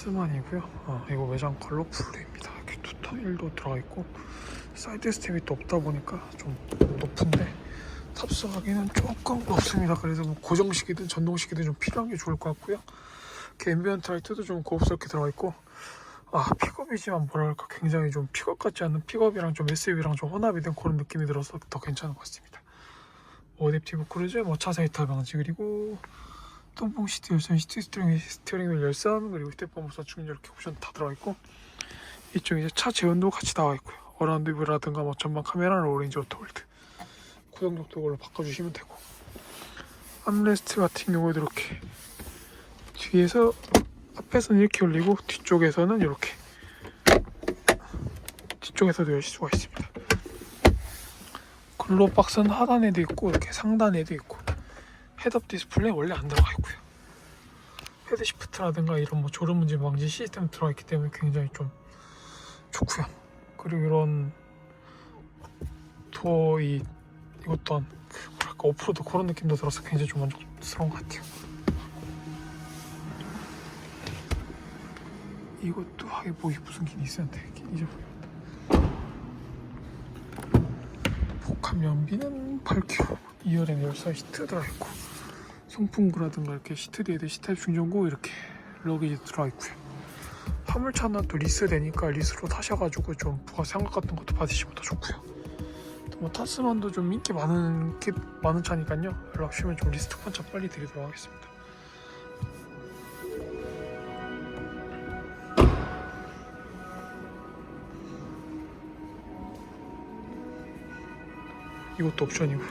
타스만이고요. 어, 이거 외장 컬러 블루입니다. 이렇게 투타일도 들어가 있고 사이드 스텝이 또 없다 보니까 좀 높은데 탑승하기는 조금 높습니다. 그래서 뭐 고정식이든 전동식이든 좀 필요한 게 좋을 것 같고요. 앰비언트 라이트도 좀 고급스럽게 들어가 있고 아 픽업이지만 뭐랄까 굉장히 좀 픽업 같지 않은 픽업이랑 좀 SUV랑 좀 혼합이 된 그런 느낌이 들어서 더 괜찮은 것 같습니다. 어댑티브 크루즈, 뭐 차선 이탈 방지 그리고 똥봉 시트 열선, 시트 스티어링 휠 열선 그리고 휴대폰 무선 충전 이렇게 옵션 다 들어가 있고 이쪽 이제 차 제원도 같이 나와 있고요. 어라운드 뷰라든가 뭐 전방 카메라는 오렌지 오토홀드 구동력도 이걸로 바꿔주시면 되고 암레스트 같은 경우에도 이렇게 뒤에서 앞에서는 이렇게 올리고 뒤쪽에서는 이렇게 뒤쪽에서도 열 수가 있습니다. 글로 박스는 하단에도 있고 이렇게 상단에도 있고 헤드업 디스플레이 원래 안 들어가 있고요. 헤드 시프트라든가 이런 뭐 졸음 문제 방지 시스템 들어가 있기 때문에 굉장히 좀 좋고요. 그리고 이런 도어 이 이것도 뭐랄까 오프로드 그런 느낌도 들어서 굉장히 좀 만족스러운 것 같아요. 이것도 하게 뭐 무슨 길이 있었는데 잊어 연비는 8kg 2열에는 열선 시트 들어있고 송풍구라든가 이렇게 시트 뒤에도 시트 중전구 이렇게 러기지 들어있고요. 화물차는 또 리스 되니까 리스로 타셔가지고 좀 부가세 환급 같은 것도 받으시면 더 좋고요. 또뭐 타스만도 좀 인기 많은 게 많은 차니까요. 연락 주시면 좀 리스트 판차 빨리 드리도록 하겠습니다 이것도 옵션이고